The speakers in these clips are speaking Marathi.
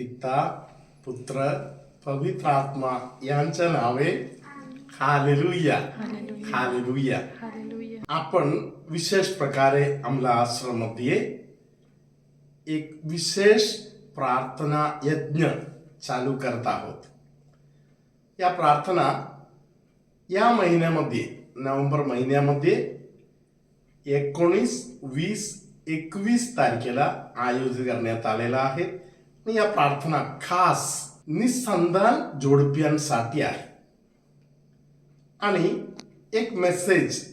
पिता पुत्र पवित्र आत्मा यांच्या नावे हालेलुया. हालेलुया. आपण विशेष प्रकारे आमला आश्रममध्ये एक विशेष प्रार्थना यज्ञ चालू करत आहोत. या प्रार्थना या महिन्यामध्ये नोव्हेंबर महिन्यामध्ये एकोणीस वीस एकवीस तारखेला आयोजित करण्यात आलेला आहे. आणि या प्रार्थना खास निसंधान जोडप्यांसाठी आहे. आणि एक मेसेज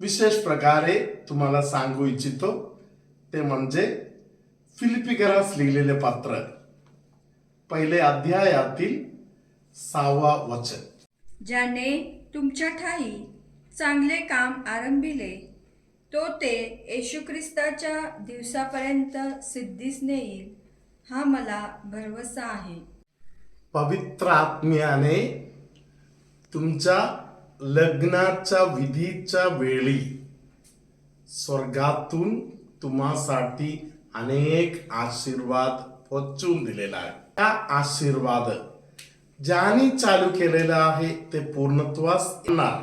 विशेष प्रकारे तुम्हाला सांगू इच्छितो ते म्हणजे फिलिपिकरास लिहिलेले पात्र पहिले अध्यायातील सहावा वचन. ज्याने तुमच्या ठाई चांगले काम आरंभिले तो ते येशू ख्रिस्ताच्या दिवसापर्यंत सिद्धीस नेईल. हा मला भरवसा आहे. पवित्र आत्म्याने तुमच्या लग्नाच्या विधीच्या वेळी स्वर्गातून तुम्हासाठी अनेक आशीर्वाद पोचवून दिलेला आहे. त्या आशीर्वाद ज्याने चालू केलेला आहे ते पूर्णत्वास येणार.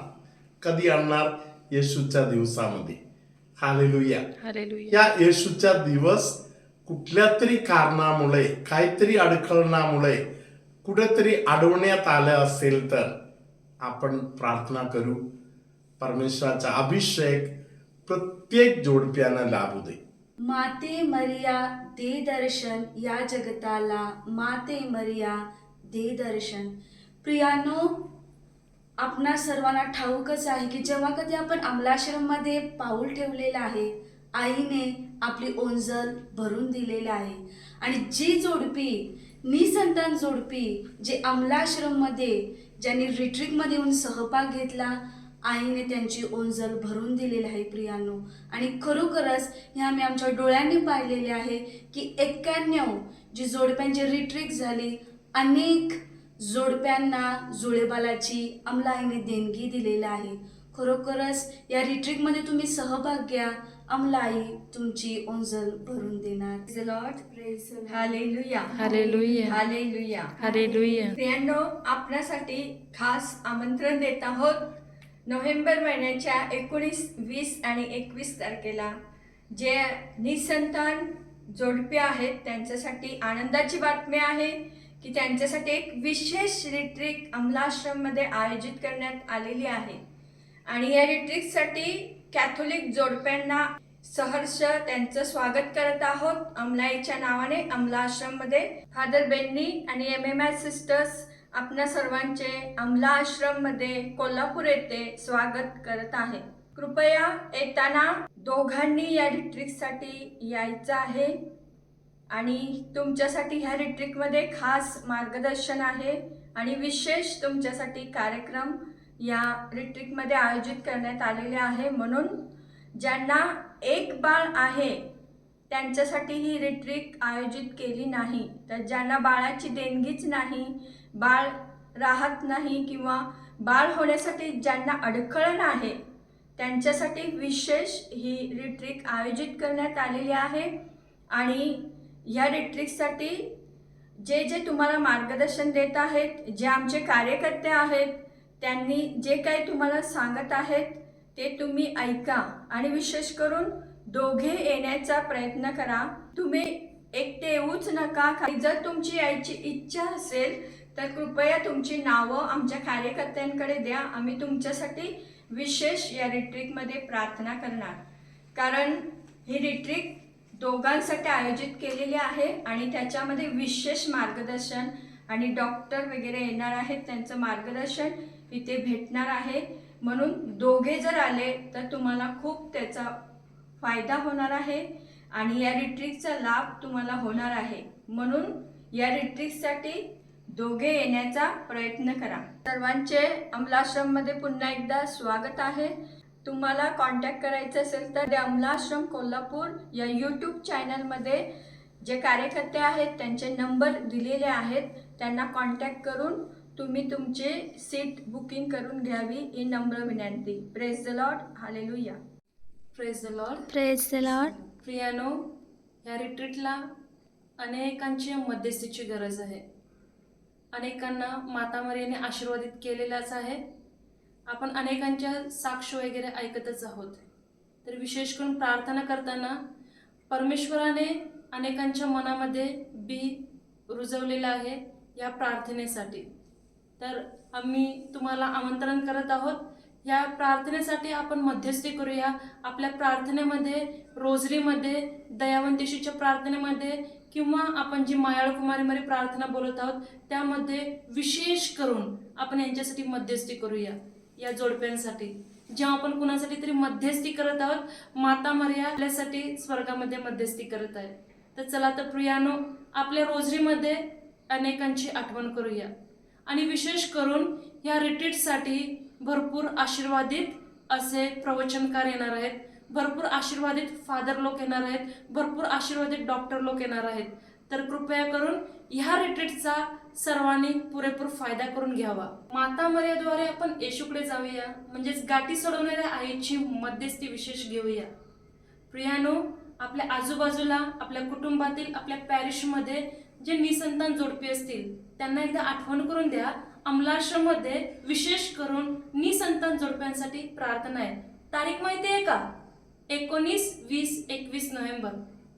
कधी आणणार? येशूच्या दिवसामध्ये. हालेलुया. हालेलुया. या येशूचा दिवस कुठल्या तरी कारणामुळे काहीतरी अडखळणामुळे कुठेतरी अडवण्यात आलं असेल तर आपण प्रार्थना करू. परमेश्वराचा अभिषेक प्रत्येक जोडप्यानं लाभू दे. माते मरिया दे दर्शन या जगताला. माते मरिया दे दर्शन. प्रियानो आपणा सर्वांना ठाऊकच आहे की जेव्हा कधी आपण अमलाश्रममध्ये पाऊल ठेवलेलं आहे आईने आपली ओंजल भरून दिलेली आहे. आणि जी जोडपी निसंतान जोडपी जे अमलाश्रममध्ये ज्यांनी रिट्रीटमध्ये येऊन सहभाग घेतला आईने त्यांची ओंजल भरून दिलेली आहे प्रियानो. आणि खरोखरच हे आम्ही आमच्या डोळ्यांनी पाहिलेले आहे की एक्क्याण्णव जी जोडप्यांची रिट्रीट झाली अनेक जोडप्यांना जुळेबालाची अमलाईने देणगी दिलेली आहे. खरोखरच या रिट्रीटमध्ये तुम्ही सहभाग घ्या. अमलाई तुमची ओंजल भरून देणार. Lord hallelujah hallelujah hallelujah hallelujah प्रियांनो आपल्यासाठी खास आमंत्रण देत आहोत. नोव्हेंबर महिन्याच्या एकोणीस वीस आणि एकवीस तारखेला जे निसंतान जोडपे आहेत त्यांच्यासाठी आनंदाची बातमी आहे की त्यांच्यासाठी एक विशेष रिट्रीट अमलाश्रममध्ये आयोजित करण्यात आलेली आहे. आणि या रिट्रीटसाठी कॅथोलिक जोडप्यांना सहर्ष त्यांचं स्वागत करत आहोत. अमलाईच्या नावाने अमला आश्रममध्ये फादर बेन्नी आणि एम एम आय सिस्टर्स आपल्या सर्वांचे अमला आश्रममध्ये कोल्हापूर येथे स्वागत करत आहे. कृपया येताना दोघांनी या रिट्रिकसाठी यायचं आहे. आणि तुमच्यासाठी ह्या रिट्रिकमध्ये खास मार्गदर्शन आहे. आणि विशेष तुमच्यासाठी कार्यक्रम या रिट्रीटमध्ये आयोजित करण्यात आलेले आहे. म्हणून ज्यांना एक बाळ आहे त्यांच्यासाठी ही रिट्रीट आयोजित केली नाही. तर ज्यांना बाळाची देणगीच नाही बाळ राहत नाही किंवा बाळ होण्यासाठी ज्यांना अडखळण आहे त्यांच्यासाठी विशेष ही रिट्रीट आयोजित करण्यात आलेली आहे. आणि ह्या रिट्रीटसाठी जे जे तुम्हाला मार्गदर्शन देत आहेत जे आमचे कार्यकर्ते आहेत त्यांनी जे काही तुम्हाला सांगत आहेत ते तुम्ही ऐका आणि विशेष करून दोघे येण्याचा प्रयत्न करा. तुम्ही एकटे येऊच नका. जर तुमची यायची इच्छा असेल तर कृपया तुमची नावं आमच्या कार्यकर्त्यांकडे द्या. आम्ही तुमच्यासाठी विशेष या रिट्रीटमध्ये प्रार्थना करणार. कारण ही रिट्रीट दोघांसाठी आयोजित केलेली आहे आणि त्याच्यामध्ये विशेष मार्गदर्शन आणि डॉक्टर वगैरे येणार आहेत त्यांचं मार्गदर्शन इथे भेटणार आहे. म्हणून दोघे जर आले तर तुम्हाला खूप त्याचा फायदा होणार आहे आणि या रिट्रीटचा लाभ तुम्हाला होणार आहे. म्हणून या रिट्रीटसाठी दोघे येण्याचा प्रयत्न करा. सर्वांचे अमलाश्रममध्ये पुन्हा एकदा स्वागत आहे. तुम्हाला कॉन्टॅक्ट करायचं असेल तर ते अमलाश्रम कोल्हापूर या यूट्यूब चॅनलमध्ये जे कार्यकर्ते आहेत त्यांचे नंबर दिलेले आहेत. त्यांना कॉन्टॅक्ट करून तुम्ही तुमचे सीट बुकिंग करून घ्यावी ही नम्र विनंती. Praise the lord hallelujah praise the lord praise the lord प्रियानो या रिट्रीटला अनेकांची मध्यस्थीची गरज आहे. अनेकांना माता मरियाने आशीर्वादित केलेलाच आहे. आपण अनेकांच्या साक्ष वगैरे ऐकतच आहोत. तर विशेष करून प्रार्थना करताना परमेश्वराने अनेकांच्या मनामध्ये बी रुजवलेलं आहे या प्रार्थनेसाठी. तर आम्ही तुम्हाला आमंत्रण करत आहोत. या प्रार्थनेसाठी आपण मध्यस्थी करूया. आपल्या प्रार्थनेमध्ये रोजरीमध्ये दयावंतेशीच्या प्रार्थनेमध्ये किंवा आपण जी मायाळ कुमारीमध्ये प्रार्थना बोलत आहोत त्यामध्ये विशेष करून आपण यांच्यासाठी मध्यस्थी करूया. या जोडप्यांसाठी. जेव्हा आपण कुणासाठी तरी मध्यस्थी करत आहोत माता मर्या आपल्यासाठी स्वर्गामध्ये मध्यस्थी करत आहे. तर चला तर प्रियानो आपल्या रोजरीमध्ये अनेकांची आठवण करूया. आणि विशेष करून या रिट्रीटसाठी भरपूर आशीर्वादित असे प्रवचनकार येणार आहेत. भरपूर आशीर्वादित फादर लोक येणार आहेत. भरपूर आशीर्वादित डॉक्टर लोक येणार आहेत. तर कृपया करून ह्या रिट्रीटचा सर्वांनी पुरेपूर फायदा करून घ्यावा. माता मर्याद्वारे आपण येशूकडे जाऊया. म्हणजेच गाठी सोडवणाऱ्या आईची मध्यस्थी विशेष घेऊया. प्रियानो आपल्या आजूबाजूला आपल्या कुटुंबातील आपल्या पॅरिशमध्ये जे निसंतान जोडपी असतील त्यांना एकदा आठवण करून द्या. अमलाश्रममध्ये विशेष करून निसंतान जोडप्यांसाठी प्रार्थना आहे. तारीख माहिती आहे का? एकोणीस वीस एकवीस नोव्हेंबर.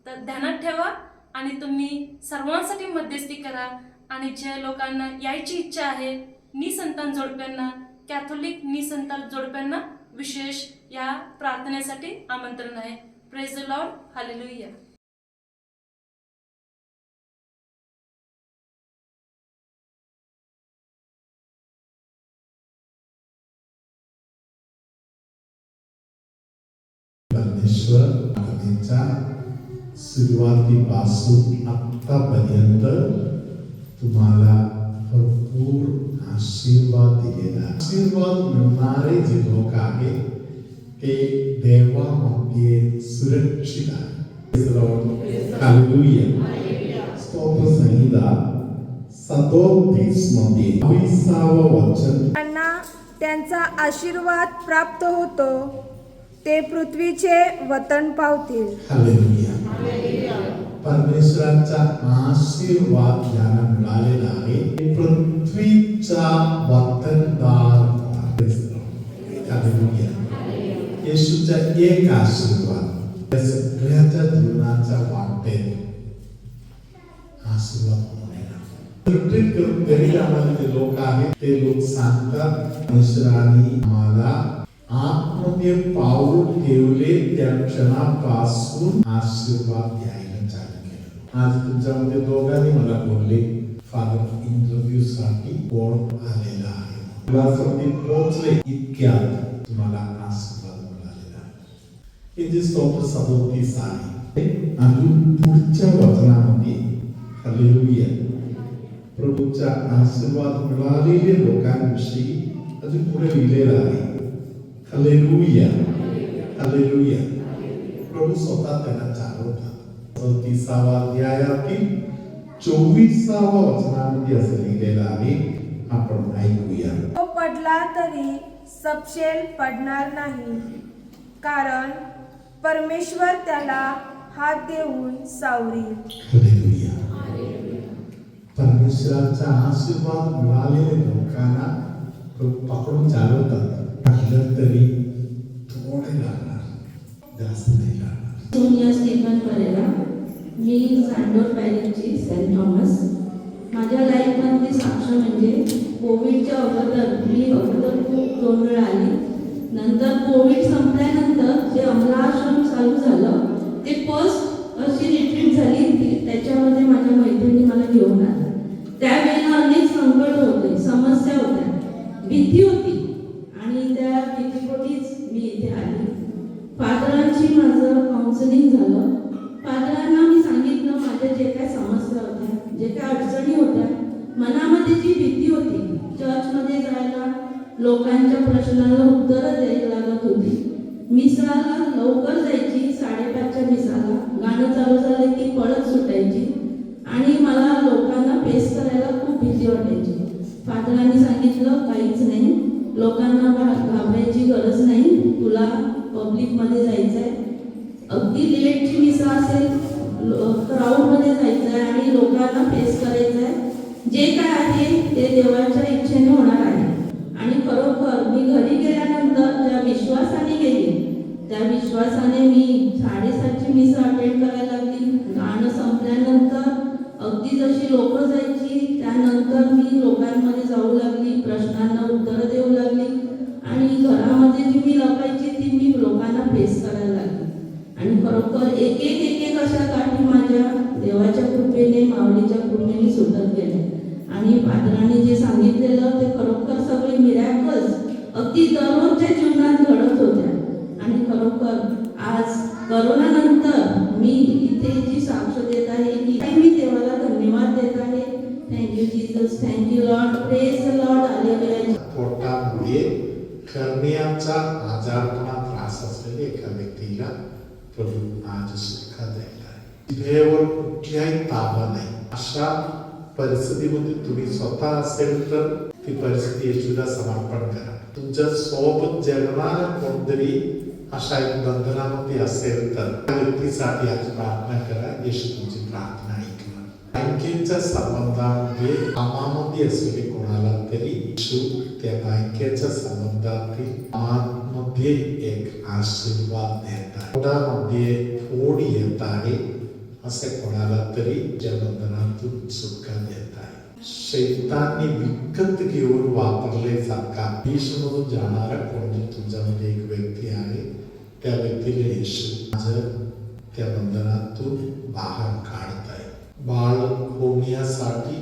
तर ध्यानात ठेवा आणि तुम्ही सर्वांसाठी मध्यस्थी करा. आणि ज्या लोकांना यायची इच्छा आहे निसंतान जोडप्यांना कॅथोलिक निसंतान जोडप्यांना विशेष या प्रार्थनेसाठी आमंत्रण आहे. प्रेज द लॉर्ड हालेलुया परमेश्वर कथेच्या सुरुवातीपासून आत्तापर्यंत तुम्हाला भरपूर आशीर्वाद दिलेला आशीर्वाद मिळणारे जे लोक आहे ते देवामध्ये सुरक्षित आहे स्तोत्र संहिता सदोतीसमध्ये वचन. त्यांना त्यांचा आशीर्वाद प्राप्त होतो. ते पृथ्वीचे वतन पावतील. हालेलुया. परमेश्वराचा आशीर्वाद ज्यांना मिळालेला आहे पृथ्वीचा वतनदार हालेलुया. येशूचा एक आशीर्वाद या सगळ्याच्या जीवनाच्या वाटेत आशीर्वाद करून जे लोक आहेत ते लोक सांगतात परमेश्वराने आम्हाला आतमध्ये पाऊल ठेवले त्या क्षणापासून आशीर्वाद द्यायला चालू केलं. आज तुमच्यामध्ये दोघांनी मला बोलले फादर इंटरव्ह्यू साठी कोण आलेला आहे? मुलासाठी पोहोचले इतक्यात तुम्हाला आशीर्वाद मिळालेला आहे. हे जे स्तोत्र सदोतीस आहे अजून पुढच्या वचनामध्ये हलेलुया प्रभूच्या आशीर्वाद मिळालेले लोकांविषयी अजून पुढे लिहिलेलं आहे. हालेलुया हालेलुया प्रभू स्वतः त्यांना चालवतात चौतीसावा अध्यायातील चोवीसावा वचनामध्ये असं लिहिलेलं आहे आपण ऐकूया तो पडला तरी सपशेल पडणार नाही. कारण परमेश्वर त्याला हात देऊन सावरील. परमेश्वराचा आशीर्वाद मिळालेले लोकांना पकडून चालवतात. म्हटलं तरी थोडे लागणार जास्त नाही लागणार सोनिया स्टीफन परेरा मी सांडोर पॅरिसची सेंट थॉमस. माझ्या लाईफमध्ये साक्ष म्हणजे कोविडच्या अगोदर मी अगोदर खूप दोन वेळा आली. नंतर कोविड संपल्यानंतर जे अमलाश्रम चालू झालं ते फर्स्ट अशी रिट्रीट झाली ती त्याच्यामध्ये माझ्या मैत्रिणी मला घेऊन आल्या. त्यावेळेला अनेक संकट होते समस्या होत्या. भीती होती लोकांना घाबरायची गरज पोटामध्ये कर्णियाचा आजारपणा त्रास असलेल्या एका व्यक्तीला प्रभू आज सुखा द्यायला जिभेवर कुठल्याही ताबा नाही. अशा परिस्थितीमध्ये तुम्ही स्वतः असेल तर ती परिस्थिती येशूला समर्पण करा. तुमच्यासोबत जगणार कोणतरी अशा एक बंधनामध्ये असेल तर त्या व्यक्तीसाठी आज प्रार्थना करा. येशू तुमची प्रार्थना बँकेच्या संबंधामध्ये कामामध्ये असलेले कोणाला तरी येशू त्या बँकेच्या संबंधातील कामामध्ये एक आशीर्वाद देत आहे. कोणामध्ये फोड येत आहे असे कोणाला तरी ज्या बंधनातून सुटका देत आहे. शैतानी विकत घेऊन वापरले जाता विष म्हणून जाणारा कोणी तुमच्यामध्ये एक व्यक्ती आहे त्या व्यक्तीला येशू माझं त्या बंधनातून बाहेर काढत आहे बाळ होण्यासाठी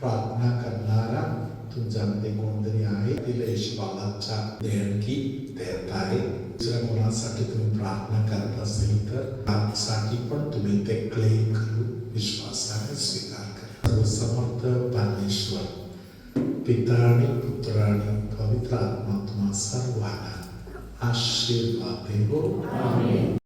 प्रार्थना करणारा तुमच्यामध्ये कोणतरी आहे तिला येशू देणगी देत आहे. दुसऱ्या कोणासाठी तुम्ही प्रार्थना करत असेल तर त्यासाठी पण तुम्ही ते क्लेम करू विश्वासाने स्वीकार करा. समर्थ परमेश्वर पिता आणि पुत्र आणि पवित्र आत्मा तुम्हा सर्वांना आशीर्वाद देवो.